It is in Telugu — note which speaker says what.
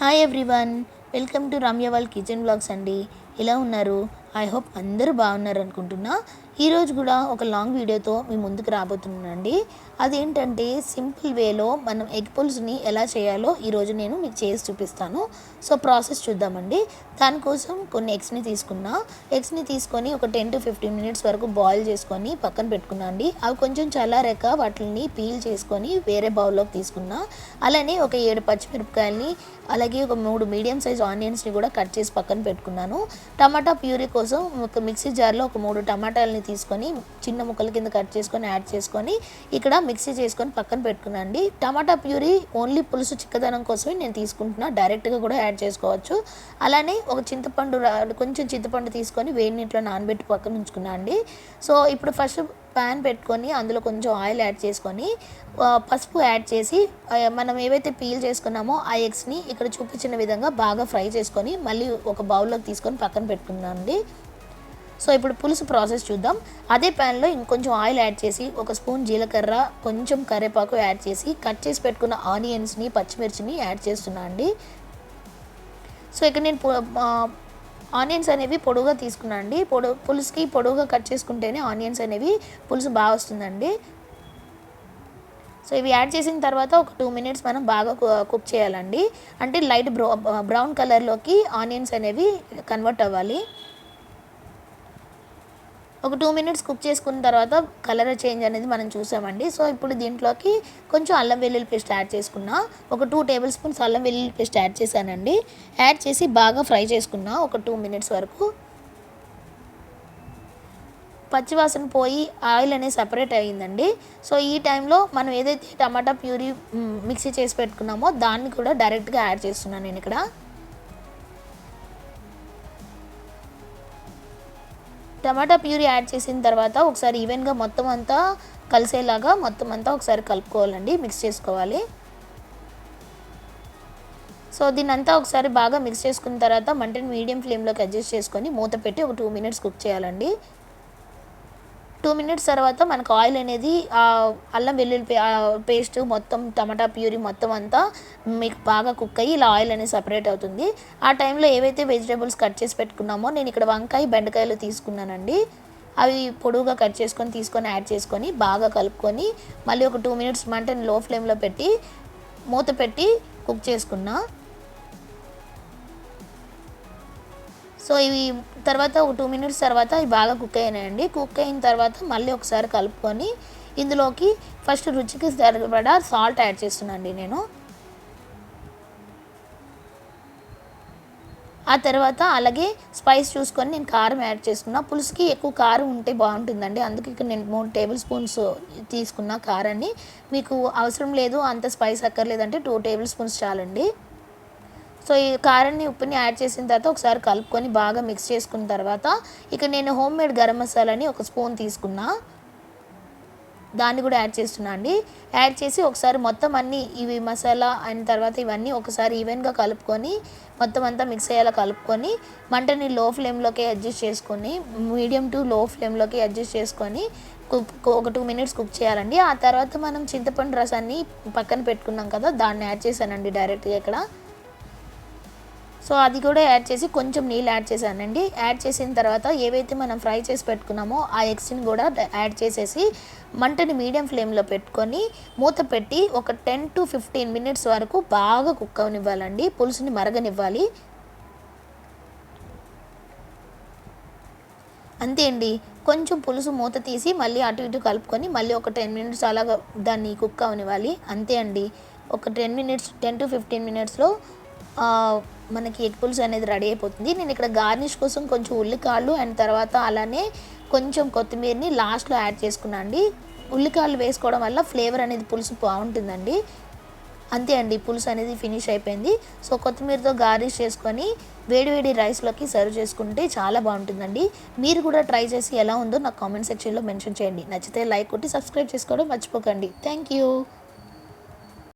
Speaker 1: Hi everyone welcome to రమ్యవాల్ kitchen blogs అండి. ఎలా ఉన్నారు? ఐ హోప్ అందరూ బాగున్నారు అనుకుంటున్నా. ఈరోజు కూడా ఒక లాంగ్ వీడియోతో మీ ముందుకు రాబోతున్నానండి. అదేంటంటే సింపుల్ వేలో మనం ఎగ్ పుల్స్ని ఎలా చేయాలో ఈరోజు నేను మీకు చేసి చూపిస్తాను. సో ప్రాసెస్ చూద్దామండి. దానికోసం కొన్ని ఎగ్స్ని తీసుకున్నా. ఎగ్స్ని తీసుకొని ఒక టెన్ టు ఫిఫ్టీన్ మినిట్స్ వరకు బాయిల్ చేసుకొని పక్కన పెట్టుకున్నా అండి. అవి కొంచెం చల్లారాక వాటిని పీల్ చేసుకొని వేరే బౌల్లోకి తీసుకున్నా. అలానే ఒక ఏడు పచ్చిమిరపకాయలని అలాగే ఒక మూడు మీడియం సైజ్ ఆనియన్స్ని కూడా కట్ చేసి పక్కన పెట్టుకున్నాను. టమాటా ప్యూరీ కోసం ఒక మిక్సీ జార్లో ఒక మూడు టమాటాలని తీసుకొని చిన్న ముక్కల కింద కట్ చేసుకొని యాడ్ చేసుకొని ఇక్కడ మిక్సీ చేసుకొని పక్కన పెట్టుకున్నాండి టమాటా ప్యూరీ ఓన్లీ పులుసు చిక్కదనం కోసమే నేను తీసుకుంటున్నా. డైరెక్ట్గా కూడా యాడ్ చేసుకోవచ్చు. అలానే ఒక చింతపండు రా- కొంచెం చింతపండు తీసుకొని వేడి నీటిలో నానబెట్టి పక్కన ఉంచుకున్నా అండి. సో ఇప్పుడు ఫస్ట్ ప్యాన్ పెట్టుకొని అందులో కొంచెం ఆయిల్ యాడ్ చేసుకొని పసుపు యాడ్ చేసి మనం ఏవైతే పీల్ చేసుకున్నామో ఆ ఎగ్స్ని ఇక్కడ చూపించిన విధంగా బాగా ఫ్రై చేసుకొని మళ్ళీ ఒక బౌల్లోకి తీసుకొని పక్కన పెట్టుకున్నాను అండి. సో ఇప్పుడు పులుసు ప్రాసెస్ చూద్దాం. అదే ప్యాన్లో ఇంకొంచెం ఆయిల్ యాడ్ చేసి ఒక స్పూన్ జీలకర్ర కొంచెం కరివేపాకు యాడ్ చేసి కట్ చేసి పెట్టుకున్న ఆనియన్స్ని పచ్చిమిర్చిని యాడ్ చేస్తున్నా అండి. సో ఇక్కడ నేను ఆనియన్స్ అనేవి పొడవుగా తీసుకున్నాండి అండి పొడు పులుసుకి పొడువుగా కట్ చేసుకుంటేనే ఆనియన్స్ అనేవి పులుసు బాగా వస్తుందండి. సో ఇవి యాడ్ చేసిన తర్వాత ఒక టూ మినిట్స్ మనం బాగా కుక్ చేయాలండి. అంటే లైట్ బ్రౌ బ్రౌన్ కలర్లోకి ఆనియన్స్ అనేవి కన్వర్ట్ అవ్వాలి. ఒక టూ మినిట్స్ కుక్ చేసుకున్న తర్వాత కలర్ చేంజ్ అనేది మనం చూసామండి. సో ఇప్పుడు దీంట్లోకి కొంచెం అల్లం వెల్లుల్లి పేస్ట్ యాడ్ చేసుకున్నా. ఒక టూ టేబుల్ స్పూన్స్ అల్లం వెల్లుల్లి పేస్ట్ యాడ్ చేశానండి. యాడ్ చేసి బాగా ఫ్రై చేసుకున్నా ఒక టూ మినిట్స్ వరకు. పచ్చివాసన పోయి ఆయిల్ అనేది సపరేట్ అయ్యిందండి. సో ఈ టైంలో మనం ఏదైతే టమాటా ప్యూరీ మిక్సీ చేసి పెట్టుకున్నామో దాన్ని కూడా డైరెక్ట్గా యాడ్ చేస్తున్నాను నేను ఇక్కడ. టమాటా ప్యూరీ యాడ్ చేసిన తర్వాత ఒకసారి ఈవెన్గా మొత్తం అంతా కలిసేలాగా మొత్తం అంతా ఒకసారి కలుపుకోవాలండి మిక్స్ చేసుకోవాలి. సో దీనంతా అంతా ఒకసారి బాగా మిక్స్ చేసుకున్న తర్వాత మంటని మీడియం ఫ్లేమ్లోకి అడ్జస్ట్ చేసుకొని మూత పెట్టి ఒక టూ మినిట్స్ కుక్ చేయాలండి. టూ మినిట్స్ తర్వాత మనకు ఆయిల్ అనేది అల్లం వెల్లుల్లి పే- పేస్ట్ మొత్తం టమాటా ప్యూరీ మొత్తం అంతా మీకు బాగా కుక్ అయ్యి ఇలా ఆయిల్ అనేది సపరేట్ అవుతుంది. ఆ టైంలో ఏవైతే వెజిటేబుల్స్ కట్ చేసి పెట్టుకున్నామో నేను ఇక్కడ వంకాయ బెండకాయలు తీసుకున్నానండి. అవి పొడువుగా కట్ చేసుకొని తీసుకొని యాడ్ చేసుకొని బాగా కలుపుకొని మళ్ళీ ఒక టూ మినిట్స్ మంటని లో ఫ్లేమ్లో పెట్టి మూత పెట్టి కుక్ చేసుకున్నా. సో ఇవి తర్వాత ఒక టూ మినిట్స్ తర్వాత ఇవి బాగా కుక్ అయినాయండి. కుక్ అయిన తర్వాత మళ్ళీ ఒకసారి కలుపుకొని ఇందులోకి ఫస్ట్ రుచికి సరిపడా సాల్ట్ యాడ్ చేస్తున్నానండి నేను. ఆ తర్వాత అలాగే స్పైస్ చూసుకొని నేను కారం యాడ్ చేసుకున్నా. పులుసుకి ఎక్కువ కారం ఉంటే బాగుంటుందండి. అందుకే ఇక్కడ నేను మూడు టేబుల్ స్పూన్స్ తీసుకున్న కారాన్ని. మీకు అవసరం లేదు అంత స్పైస్ అక్కర్లేదంటే టూ టేబుల్ స్పూన్స్ చాలండి. సో ఈ కారాన్ని ఉప్పుని యాడ్ చేసిన తర్వాత ఒకసారి కలుపుకొని బాగా మిక్స్ చేసుకున్న తర్వాత ఇక నేను హోమ్ మేడ్ గరం మసాలాని ఒక స్పూన్ తీసుకున్నా. దాన్ని కూడా యాడ్ చేస్తున్నా అండి. యాడ్ చేసి ఒకసారి మొత్తం అన్ని ఇవి మసాలా అయిన తర్వాత ఇవన్నీ ఒకసారి ఈవెన్గా కలుపుకొని మొత్తం అంతా మిక్స్ అయ్యేలా కలుపుకొని మంటని లో ఫ్లేమ్లోకి అడ్జస్ట్ చేసుకొని మీడియం టు లో ఫ్లేమ్లోకి అడ్జస్ట్ చేసుకొని కుక్ ఒక టూ మినిట్స్ కుక్ చేయాలండి. ఆ తర్వాత మనం చింతపండు రసాన్ని పక్కన పెట్టుకున్నాం కదా దాన్ని యాడ్ చేశానండి డైరెక్ట్గా ఇక్కడ. సో అది కూడా యాడ్ చేసి కొంచెం నీళ్ళు యాడ్ చేశానండి. యాడ్ చేసిన తర్వాత ఏవైతే మనం ఫ్రై చేసి పెట్టుకున్నామో ఆ ఎగ్స్ని కూడా యాడ్ చేసేసి మంటని మీడియం ఫ్లేమ్లో పెట్టుకొని మూత పెట్టి ఒక టెన్ టు ఫిఫ్టీన్ మినిట్స్ వరకు బాగా కుక్ అవనివ్వాలండి. పులుసుని మరగనివ్వాలి. అంతే అండి. కొంచెం పులుసు మూత తీసి మళ్ళీ అటు ఇటు కలుపుకొని మళ్ళీ ఒక టెన్ మినిట్స్ అలాగా దాన్ని కుక్ అవనివ్వాలి. అంతే అండి. ఒక ten minutes ten to fifteen మినిట్స్లో మనకి ఎగ్ పులుసు అనేది రెడీ అయిపోతుంది. నేను ఇక్కడ గార్నిష్ కోసం కొంచెం ఉల్లికాళ్ళు అండ్ తర్వాత అలానే కొంచెం కొత్తిమీరని లాస్ట్లో యాడ్ చేసుకున్నాను అండి. ఉల్లికాయలు వేసుకోవడం వల్ల ఫ్లేవర్ అనేది పులుసు బాగుంటుందండి. అంతే అండి పులుసు అనేది ఫినిష్ అయిపోయింది. సో కొత్తిమీరతో గార్నిష్ చేసుకొని వేడివేడి రైస్లోకి సర్వ్ చేసుకుంటే చాలా బాగుంటుందండి. మీరు కూడా ట్రై చేసి ఎలా ఉందో నాకు కామెంట్ సెక్షన్లో మెన్షన్ చేయండి. నచ్చితే లైక్ కొట్టి సబ్స్క్రైబ్ చేసుకోవడం మర్చిపోకండి. Thank you.